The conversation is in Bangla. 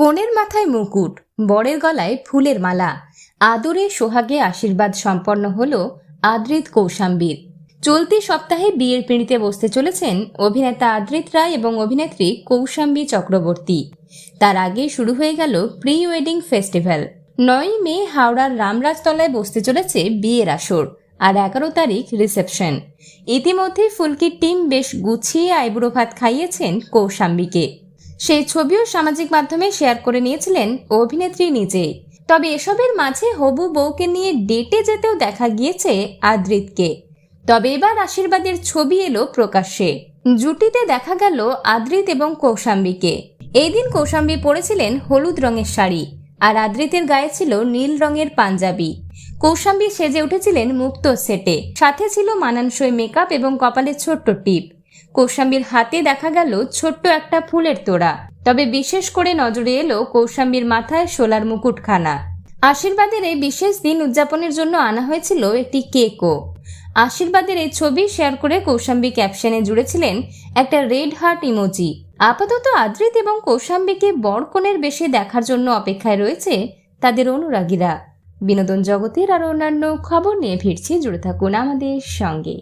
কনের মাথায় মুকুট, বরের গলায় ফুলের মালা। আদরে সোহাগে আশীর্বাদ সম্পন্ন হল আদ্রিত কৌশাম্বীর। চলতি সপ্তাহে বিয়ের পিঁড়িতে বসতে চলেছেন অভিনেতা আদ্রিত রায় এবং অভিনেত্রী কৌশাম্বী চক্রবর্তী। তার আগে শুরু হয়ে গেল প্রি ওয়েডিং ফেস্টিভ্যাল। নয় মে হাওড়ার রামরাজতলায় বসতে চলেছে বিয়ের আসর আর এগারো তারিখ রিসেপশন। ইতিমধ্যে ফুলকির টিম বেশ গুছিয়ে আইবুড়ো ভাত খাইয়েছেন কৌশাম্বীকে। সেই ছবিও সামাজিক মাধ্যমে শেয়ার করে নিয়েছিলেন অভিনেত্রী নিজেই তবে এসবের মাঝে হবু বউকে নিয়ে ডেটে যেতেও দেখা গিয়েছে আদ্রিতকে। তবে এবার আশীর্বাদের ছবি এলো প্রকাশ্যে। জুটিতে দেখা গেল আদ্রিত এবং কৌশাম্বীকে। এই দিন কৌশাম্বী পরেছিলেন হলুদ রঙের শাড়ি, আর আদ্রিতের গায়ে ছিল নীল রঙের পাঞ্জাবি। কৌশাম্বী সেজে উঠেছিলেন মুক্ত সেটে। সাথে ছিল মানানসই মেকআপ এবং কপালে ছোট্ট টিপ। কৌশাম্বীর হাতে দেখা গেল ছোট্ট একটা ফুলের তোড়া। তবে বিশেষ করে নজরে এলো কৌশাম্বীর মাথায় শোলার মুকুটখানা। আশীর্বাদের এই বিশেষ দিন উদযাপনের জন্য আনা হয়েছিল একটি কেকও। আশীর্বাদের এই ছবি শেয়ার করে কৌশাম্বী ক্যাপশনে জুড়েছিলেন একটা রেড হার্ট ইমোজি। আপাতত আদ্রিত এবং কৌশাম্বীকে বরকনের বেশে দেখার জন্য অপেক্ষায় রয়েছে তাদের অনুরাগীরা। বিনোদন জগতের আর অন্যান্য খবর নিয়ে ফিরছি, জুড়ে থাকুন আমাদের সঙ্গে।